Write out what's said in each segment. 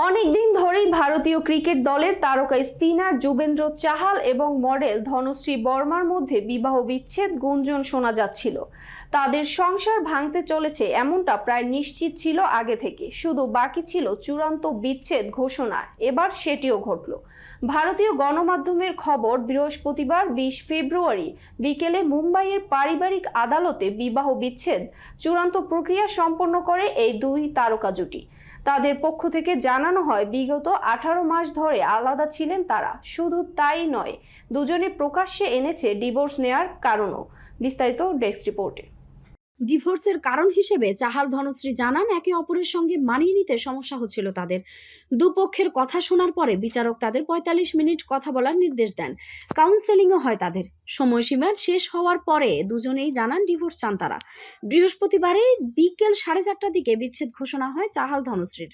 অনেকদিন ধরেই ভারতীয় ক্রিকেট দলের তারকা স্পিনার যুবেন্দ্র চাহাল এবং মডেল ধনশ্রী বর্মার মধ্যে বিবাহ বিচ্ছেদ গুঞ্জন শোনা যাচ্ছিল। তাদের সংসার ভাঙতে চলেছে এমনটা প্রায় নিশ্চিত ছিল আগে থেকে। শুধু বাকি ছিল চূড়ান্ত বিচ্ছেদ ঘোষণা। এবার সেটিও ঘটল। ভারতীয় গণমাধ্যমের খবর, বৃহস্পতিবার বিশ ফেব্রুয়ারি বিকেলে মুম্বাইয়ের পারিবারিক আদালতে বিবাহ বিচ্ছেদ চূড়ান্ত প্রক্রিয়া সম্পন্ন করে এই দুই তারকা জুটি। তাদের পক্ষ থেকে জানানো হয়, বিগত আঠারো মাস ধরে আলাদা ছিলেন তারা। শুধু তাই নয় দুজনে প্রকাশ্যে এনেছে ডিভোর্স নেয়ার কারণও। বিস্তারিত ডেস্ক রিপোর্টে। ডিভোর্সের কারণ হিসেবে চাহাল ধনশ্রী জানান একে অপরের সঙ্গে মানিয়ে নিতে সমস্যা হচ্ছিল তাদের। দুপক্ষের কথা শোনার পরে বিচারক তাদের পঁয়তাল্লিশ মিনিট কথা বলার নির্দেশ দেন। কাউন্সেলিংও হয় তাদের। সময়সীমার শেষ হওয়ার পরে দুজনেই জানান ডিভোর্স চান তারা। বৃহস্পতিবারে বিকেল সাড়ে চারটার দিকে বিচ্ছেদ ঘোষণা হয় চাহাল ধনশ্রীর।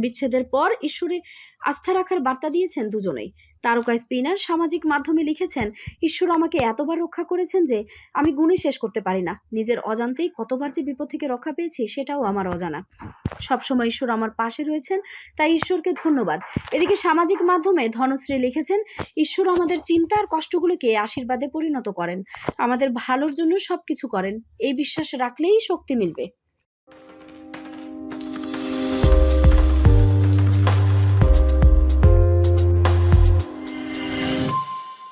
বিচ্ছেদের পর ঈশ্বরে আস্থা রাখার বার্তা দিয়েছেন দুজনেই। তারকা স্পিনার সামাজিক মাধ্যমে লিখেছেন, ঈশ্বর আমাকে এতবার রক্ষা করেছেন যে আমি গুণে শেষ করতে পারি না। নিজের অজান্তেই কতবার যে বিপদ থেকে রক্ষা পেয়েছি সেটাও আমার অজানা। সবসময় ঈশ্বর আমার পাশে রয়েছেন, তাই ঈশ্বরকে ধন্যবাদ। এদিকে সামাজিক মাধ্যমে ধনশ্রী লিখেছেন, ঈশ্বর আমাদের চিন্তা আর কষ্টগুলোকে আশীর্বাদে পরিণত করেন। আমাদের ভালোর জন্য সব কিছু করেন। এই বিশ্বাস রাখলেই শক্তি মিলবে।